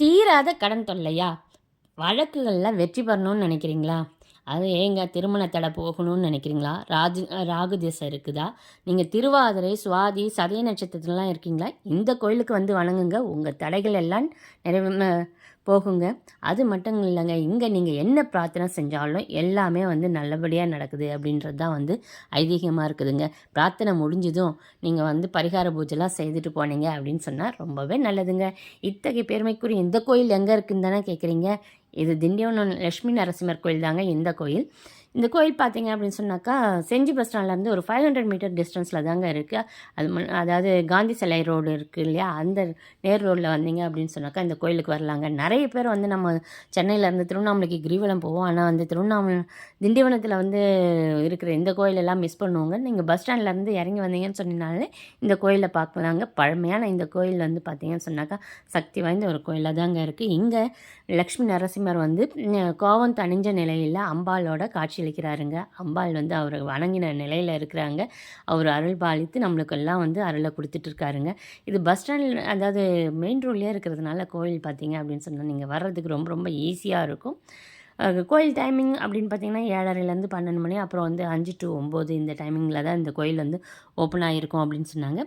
தீராத கடன் தொல்லையா? வழக்குகளில் வெற்றி பெறணும்னு நினைக்கிறீங்களா? அது ஏங்க திருமணத்தடை போகணும்னு நினைக்கிறீங்களா? ராஜு ராகு திசை இருக்குதா? நீங்கள் திருவாதிரை சுவாதி சதய நட்சத்திரத்துலலாம் இருக்கீங்களா? இந்த கோயிலுக்கு வந்து வணங்குங்க. உங்கள் தடைகள் எல்லாம் நிறைவே போகுங்க. அது மட்டும் இல்லைங்க. இங்கே நீங்கள் என்ன பிரார்த்தனை செஞ்சாலும் எல்லாமே வந்து நல்லபடியாக நடக்குது அப்படின்றது தான் வந்து ஐதீகமாக இருக்குதுங்க. பிரார்த்தனை முடிஞ்சதும் நீங்கள் வந்து பரிகார பூஜைலாம் செய்துட்டு போனீங்க அப்படின்னு சொன்னால் ரொம்பவே நல்லதுங்க. இத்தகைய பெருமைக்குரிய இந்த கோயில் எங்கே இருக்குன்னு தானே கேட்குறீங்க இது திண்டிவனம் லட்சுமி நரசிம்மர் கோயில் தாங்க இந்த கோயில். இந்த கோயில் பார்த்தீங்க அப்படின்னு சொன்னாக்கா செஞ்சி பஸ் ஸ்டாண்ட்லேருந்து ஒரு ஃபைவ் ஹண்ட்ரட் மீட்டர் டிஸ்டன்ஸில் தாங்க இருக்குது அது அதாவது காந்தி சிலை ரோடு இருக்குது இல்லையா? அந்த நேர் ரோட்டில் வந்தீங்க அப்படின்னு சொன்னாக்கா இந்த கோயிலுக்கு வரலாங்க. நிறைய பேர் வந்து நம்ம சென்னையிலேருந்து திருவண்ணாமலைக்கு கிரிவலம் போவோம். ஆனால் வந்து திருவண்ணாமலை திண்டிவனத்தில் வந்து இருக்கிற இந்த கோயிலெல்லாம் மிஸ் பண்ணுவோங்க. நீங்கள் பஸ் ஸ்டாண்ட்லேருந்து இறங்கி வந்தீங்கன்னு சொன்னீங்கனாலே இந்த கோயிலை பார்க்கலாங்க. பழமையான இந்த கோயில் வந்து பார்த்தீங்கன்னு சொன்னாக்கா சக்தி வாய்ந்த ஒரு கோயிலாக தாங்க இருக்குது இங்கே லக்ஷ்மி நரசிம்மர் வந்து கோவம் தணிஞ்ச நிலையில் அம்பாளோட காட்சியளிக்கிறாருங்க அம்பாள் வந்து அவர் வணங்கின நிலையில் இருக்கிறாங்க. அவர் அருள் பாலித்து நம்மளுக்கெல்லாம் வந்து அருளை கொடுத்துட்டு இருக்காருங்க இது பஸ் ஸ்டாண்ட் அதாவது மெயின் ரோட்லேயே இருக்கிறதுனால கோயில் பார்த்தீங்க அப்படின்னு சொன்னால் நீங்கள் வர்றதுக்கு ரொம்ப ரொம்ப ஈஸியாக இருக்கும். கோயில் டைமிங் அப்படின்னு பார்த்தீங்கன்னா ஏழரைலேருந்து பன்னெண்டு மணி அப்புறம் வந்து அஞ்சு டு ஒம்பது இந்த டைமிங்கில் தான் இந்த கோயில் வந்து ஓப்பன் ஆகிருக்கும் அப்படின்னு சொன்னாங்க.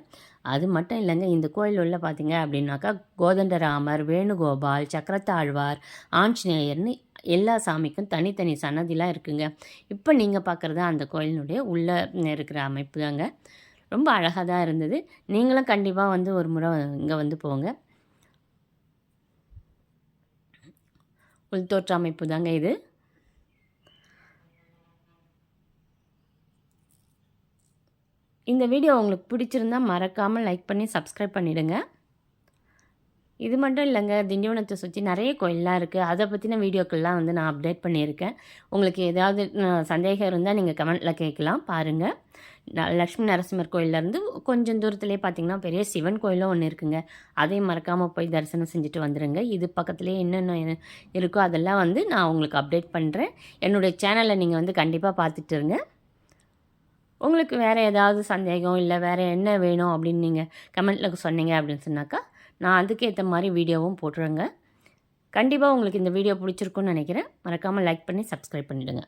அது மட்டும் இல்லைங்க இந்த கோயில் உள்ள பார்த்தீங்க அப்படின்னாக்கா கோதண்டராமர் வேணுகோபால் சக்கரத்தாழ்வார் ஆஞ்சநேயர்னு எல்லா சாமிக்கும் தனித்தனி சன்னதிலாம் இருக்குங்க. இப்போ நீங்கள் பார்க்குறது அந்த கோயிலினுடைய உள்ளே இருக்கிற அமைப்பு தாங்க ரொம்ப அழகாக தான் இருந்தது. நீங்களும் கண்டிப்பாக வந்து ஒரு முறை இங்கே வந்து போங்க. உள்தோற்ற அமைப்பு தாங்க இது. இந்த வீடியோ உங்களுக்கு பிடிச்சிருந்தா மறக்காமல் லைக் பண்ணி சப்ஸ்கிரைப் பண்ணிவிடுங்க இது மட்டும் இல்லைங்க திண்டிவனத்தை சுற்றி நிறைய கோயிலெலாம் இருக்குது அதை பற்றின வீடியோக்கள்லாம் வந்து நான் அப்டேட் பண்ணியிருக்கேன். உங்களுக்கு ஏதாவது சந்தேகம் இருந்தால் நீங்கள் கமெண்ட்டில் கேட்கலாம் பாருங்கள் ந- லக்ஷ்மி நரசிம்மர் கோயிலேருந்து கொஞ்சம் தூரத்துலேயே பார்த்தீங்கன்னா பெரிய சிவன் கோயிலும் ஒன்று இருக்குங்க. அதையும் மறக்காமல் போய் தரிசனம் செஞ்சுட்டு வந்துடுங்க இது பக்கத்துலேயே என்னென்ன இருக்கோ அதெல்லாம் வந்து நான் உங்களுக்கு அப்டேட் பண்ணுறேன் என்னுடைய சேனலை நீங்கள் வந்து கண்டிப்பாக பார்த்துட்டு இருங்க. உங்களுக்கு வேறு ஏதாவது சந்தேகம் இல்லை வேறு என்ன வேணும் அப்படின்னு நீங்கள் கமெண்ட்டில் சொன்னீங்க அப்படின்னு சொன்னாக்கா நான் அதுக்கேற்ற மாதிரி வீடியோவும் போட்டுருங்க கண்டிப்பாக உங்களுக்கு இந்த வீடியோ பிடிச்சிருக்குன்னு நினைக்கிறேன். மறக்காமல் லைக் பண்ணி சப்ஸ்கிரைப் பண்ணிவிடுங்க